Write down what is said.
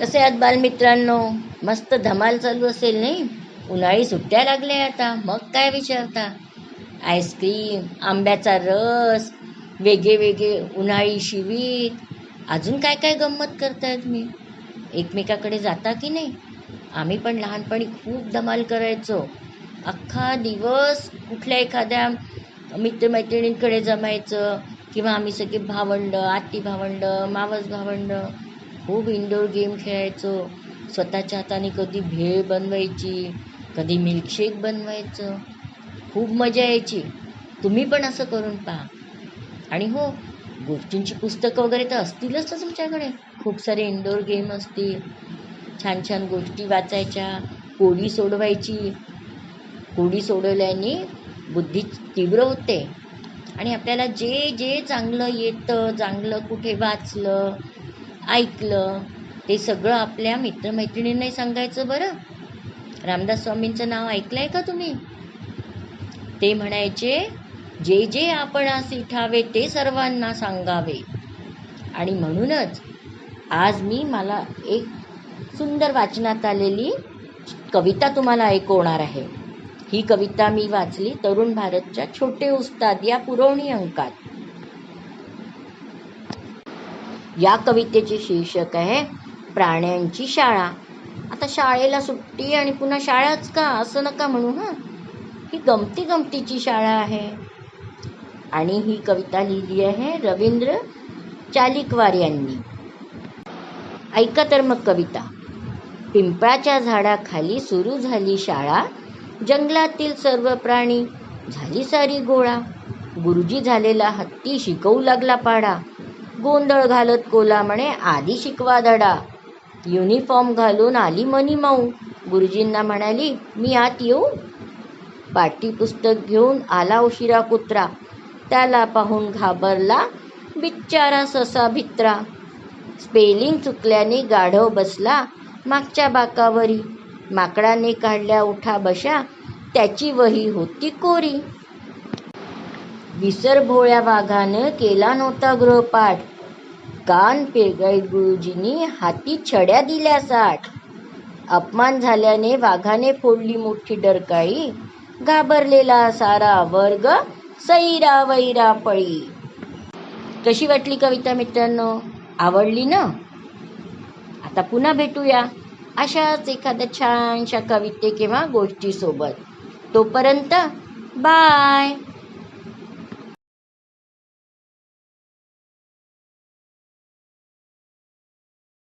कसे आहात बालमित्रांनो? मस्त धमाल चालू असेल नाही? उन्हाळी सुट्ट्या लागल्या आता. मग काय विचारता? आईस्क्रीम आंब्याचा रस वेगळे वेगळे उन्हाळी शिवीर अजून काय काय गंमत करतायत मी? एकमेकाकडे जाता की नाही? आम्ही पण लहानपणी खूप धमाल करायचो. अख्खा दिवस कुठल्या एखाद्या मित्रमैत्रिणींकडे जमायचं किंवा आम्ही सगळे भावंड आत्ती भावंड मावस भावंड. खूप इनडोअर गेम खेळायचो. स्वतःच्या हाताने कधी भेळ बनवायची कधी मिल्कशेक बनवायचं. खूप मजा यायची. तुम्ही पण असं करून पहा. आणि हो गोष्टींची पुस्तकं वगैरे तर असतीलच तर तुमच्याकडे. खूप सारे इनडोअर गेम असतील. छान छान गोष्टी वाचायच्या कोडी सोडवायची. कोडी सोडवल्याने बुद्धी तीव्र होते. आणि आपल्याला जे जे चांगलं येतं चांगलं कुठे वाचलं ऐकलं ते सगळं आपल्या मित्रमैत्रिणींनाही सांगायचं बरं. रामदास स्वामींचं नाव ऐकलं आहे का तुम्ही? ते म्हणायचे जे जे आपण ठावे ते सर्वांना सांगावे. आणि म्हणूनच आज मी मला एक सुंदर वाचनात आलेली कविता तुम्हाला ऐकवणार आहे. ही कविता मी वाचली तरुण भारतच्या छोटे उस्ताद या पुरवणी अंकात. या कवितेचे शीर्षक आहे प्राण्यांची शाळा. आता शाळेला सुट्टी आणि पुन्हा शाळाच का? असं नका म्हणू हां. ही गमती गमतीची शाळा आहे. आणि ही कविता लिहिली आहे रवींद्र चालिकवार यांनी. ऐका तर मग कविता. पिंपळाच्या झाडाखाली सुरू झाली शाळा. जंगलातील सर्व प्राणी झाली सारी गोळा. गुरुजी झालेला हत्ती शिकवू लागला पाडा. गोंधळ घालत कोला म्हणे आधी शिकवा धडा. युनिफॉर्म घालून आली मनी माऊ. गुरुजींना म्हणाली मी आत येऊ. पाठीपुस्तक घेऊन आला उशिरा कुत्रा. त्याला पाहून घाबरला बिच्चारा ससा भित्रा. स्पेलिंग चुकल्याने गाढव बसला मागच्या बाकावरी. माकडाने काढल्या उठा बशा त्याची वही होती कोरी. विसर भोळ्या वाघानं केला नव्हता गृहपाठ. कान पेरगाईत गुरुजींनी हाती छड्या दिल्या साठ. अपमान झाल्याने वाघाने फोडली मोठी डरकाळी. घाबरलेला सारा वर्ग सैरा वैरा पळी. कशी वाटली कविता मित्रांनो? आवडली ना? आता पुन्हा भेटूया अशाच एखाद्या छानशा कविते किंवा गोष्टीसोबत. तोपर्यंत बाय.